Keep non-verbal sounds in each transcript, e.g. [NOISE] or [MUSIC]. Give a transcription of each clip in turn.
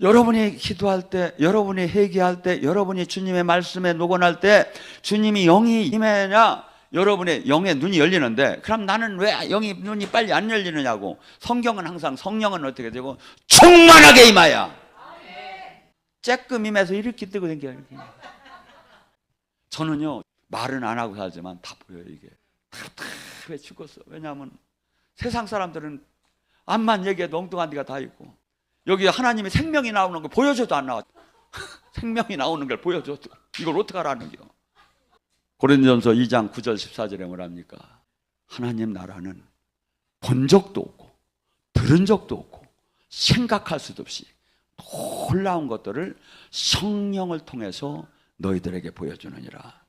여러분이 기도할 때, 여러분이 회개할 때, 여러분이 주님의 말씀에 녹원할 때 주님이 영이 임해야 여러분의 영의 눈이 열리는데 그럼 나는 왜 영이 눈이 빨리 안 열리느냐고. 성경은 항상 성령은 어떻게 되고? 충만하게 임하여. 쬐끔 임해서 이렇게 뜨고 이렇게. 저는요 말은 안 하고 살지만 다 보여요 이게. 왜 죽었어? 왜냐하면 세상 사람들은 암만 얘기해도 엉뚱한 데가 다 있고 여기 하나님의 생명이 나오는 걸 보여줘도 안 나와 [LAUGHS] 생명이 나오는 걸 보여줘도 이걸 어떻게 하라는 겨 고린도전서 2장 9절 14절에 뭐랍니까 하나님 나라는 본 적도 없고 들은 적도 없고 생각할 수도 없이 놀라운 것들을 성령을 통해서 너희들에게 보여주느니라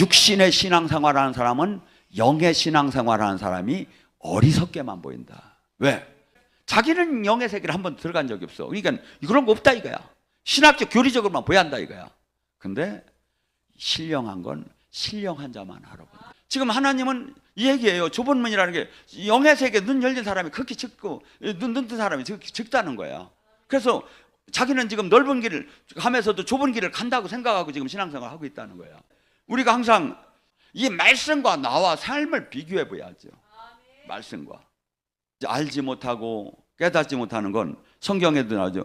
육신의 신앙생활하는 사람은 영의 신앙생활하는 사람이 어리석게만 보인다. 왜? 자기는 영의 세계를 한 번 들어간 적이 없어. 그러니까 그런 거 없다 이거야. 신학적 교리적으로만 보야 한다 이거야. 근데 신령한 건 신령한 자만 알아본다. 지금 하나님은 이 얘기예요. 좁은 문이라는 게 영의 세계 눈 열린 사람이 그렇게 적고 눈 눈뜬 사람이 적- 적다는 거야. 그래서 자기는 지금 넓은 길을 하면서도 좁은 길을 간다고 생각하고 지금 신앙생활 하고 있다는 거야. 우리가 항상 이 말씀과 나와 삶을 비교해 봐야죠. 말씀과 알지 못하고 깨닫지 못하는 건 성경에도 나오죠.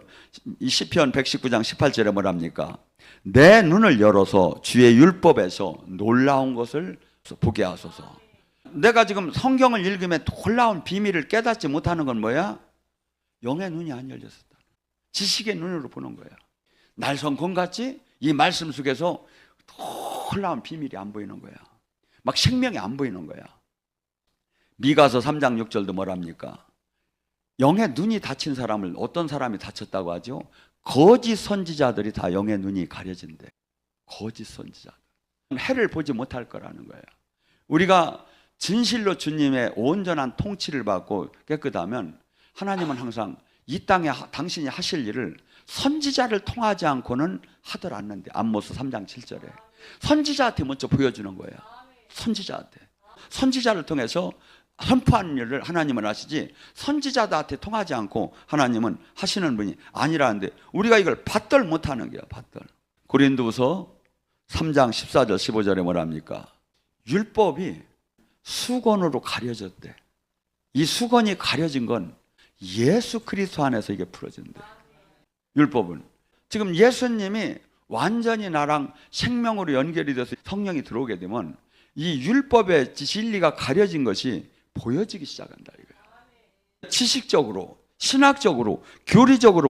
이 시편 119장 18절에 뭐랍니까? 내 눈을 열어서 주의 율법에서 놀라운 것을 보게 하소서. 내가 지금 성경을 읽으면 놀라운 비밀을 깨닫지 못하는 건 뭐야? 영의 눈이 안 열렸었다. 지식의 눈으로 보는 거야. 날성건 같이 이 말씀 속에서 놀라운 비밀이 안 보이는 거야. 막 생명이 안 보이는 거야. 미가서 3장 6절도 뭐랍니까? 영의 눈이 닫힌 사람을 어떤 사람이 다쳤다고 하죠? 거짓 선지자들이 다 영의 눈이 가려진대. 거짓 선지자. 해를 보지 못할 거라는 거예요. 우리가 진실로 주님의 온전한 통치를 받고 깨끗하면 하나님은 항상 이 땅에 하- 당신이 하실 일을 선지자를 통하지 않고는 하들 않는데 암모스 3장 7절에 선지자한테 먼저 보여주는 거예요. 선지자한테. 선지자를 통해서 선포하는 일을 하나님은 하시지? 선지자들한테 통하지 않고 하나님은 하시는 분이 아니라는데 우리가 이걸 받들 못하는 거야 받들 고린도후서 3장 14절 15절에 뭐랍니까? 율법이 수건으로 가려졌대. 이 수건이 가려진 건 예수 그리스도 안에서 이게 풀어진대. 율법은. 지금 예수님이 완전히 나랑 생명으로 연결이 돼서 성령이 들어오게 되면 이 율법의 진리가 가려진 것이 보여지기 시작한다 이거야. 지식적으로, 신학적으로, 교리적으로